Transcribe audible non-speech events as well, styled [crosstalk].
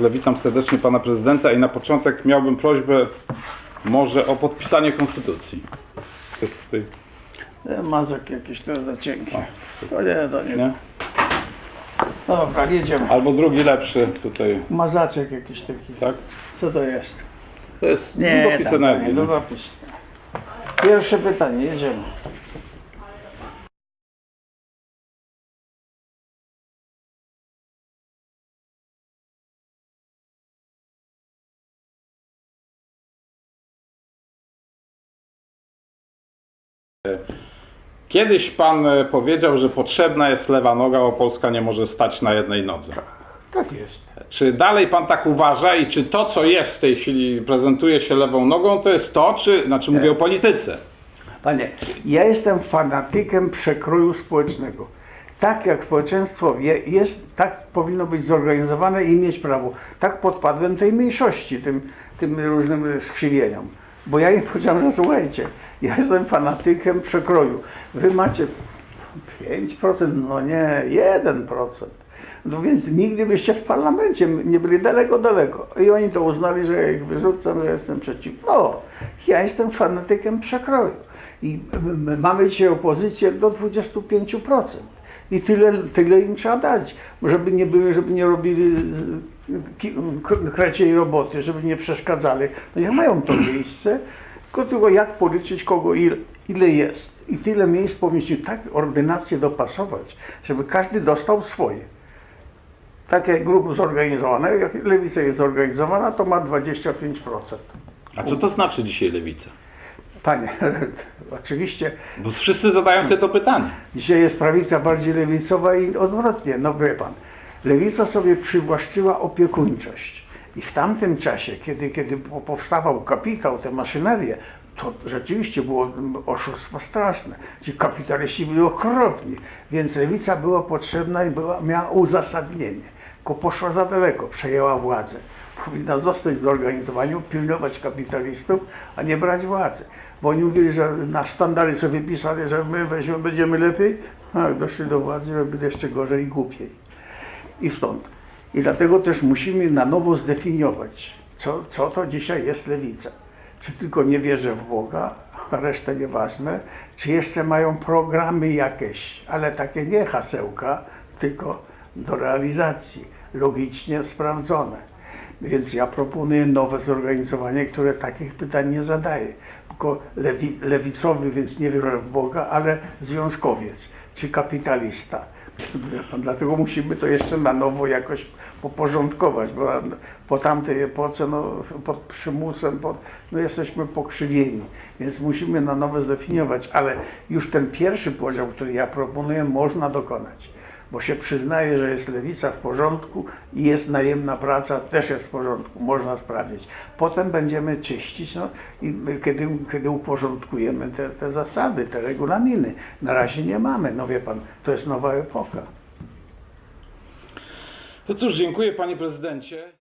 Także witam serdecznie pana prezydenta i na początek miałbym prośbę może o podpisanie konstytucji. Jest tutaj, E, Mazak jakieś to za cienkie. To nie, to nie. nie? No dobra, jedziemy. Albo drugi lepszy tutaj, Mazaczek jakiś taki. tak? Co to jest? To jest Nie, długopis tam, energii. nie, długopis. Pierwsze pytanie, jedziemy. Kiedyś pan e, powiedział, że potrzebna jest lewa noga, bo Polska nie może stać na jednej nodze. Tak jest. Czy dalej pan tak uważa i czy to, co jest w tej chwili, prezentuje się lewą nogą, to jest to, czy, znaczy mówię o polityce. Panie, ja jestem fanatykiem przekroju społecznego. Tak jak społeczeństwo je- jest, tak powinno być zorganizowane i mieć prawo. Tak podpadłem tej mniejszości, tym, tym różnym skrzywieniom. Bo ja im powiedziałem, że słuchajcie, ja jestem fanatykiem przekroju. Wy macie 5%, no nie, 1%. No więc nigdy byście w parlamencie nie byli daleko, daleko. I oni to uznali, że ja ich wyrzucam, że jestem przeciw. No, ja jestem fanatykiem przekroju. I mamy dzisiaj opozycję do 25%. I tyle, tyle im trzeba dać, żeby nie były, żeby nie robili ki- k- kreciej roboty, żeby nie przeszkadzali. No niech mają to miejsce, tylko, tylko jak policzyć kogo ile, ile jest. I tyle miejsc powinniśmy tak ordynację dopasować, żeby każdy dostał swoje. Takie grupy zorganizowane, jak lewica jest zorganizowana, to ma 25%. A co to znaczy dzisiaj lewica? Panie, [laughs] oczywiście Bo wszyscy zadają sobie to pytanie. dzisiaj jest prawica bardziej lewicowa i odwrotnie. No wie pan, lewica sobie przywłaszczyła opiekuńczość. I w tamtym czasie, kiedy, kiedy po- powstawał kapitał, te maszynerie, to rzeczywiście było oszustwo straszne. Ci kapitaliści byli okropni, więc lewica była potrzebna i była, miała uzasadnienie. Tylko poszła za daleko, przejęła władzę. Powinna zostać w zorganizowaniu, pilnować kapitalistów, a nie brać władzy. Bo oni mówili, że na standardy sobie wypisali, że my weźmiemy, będziemy lepiej, a jak doszli do władzy, robili jeszcze gorzej i głupiej. I stąd. I dlatego też musimy na nowo zdefiniować, co, co to dzisiaj jest lewica. Czy tylko nie wierzę w Boga, a resztę nieważne, czy jeszcze mają programy jakieś, ale takie nie hasełka, tylko do realizacji, logicznie sprawdzone. Więc ja proponuję nowe zorganizowanie, które takich pytań nie zadaje. Tylko lewi, lewicowy, więc nie wierzę w Boga, ale związkowiec czy kapitalista. Dlatego musimy to jeszcze na nowo jakoś poporządkować, bo po tamtej epoce, no, pod przymusem, pod, no, jesteśmy pokrzywieni, więc musimy na nowo zdefiniować, ale już ten pierwszy podział, który ja proponuję, można dokonać bo się przyznaje, że jest lewica w porządku i jest najemna praca, też jest w porządku, można sprawdzić. Potem będziemy czyścić, no i kiedy, kiedy uporządkujemy te, te zasady, te regulaminy. Na razie nie mamy, no wie pan, to jest nowa epoka. To cóż, dziękuję panie prezydencie.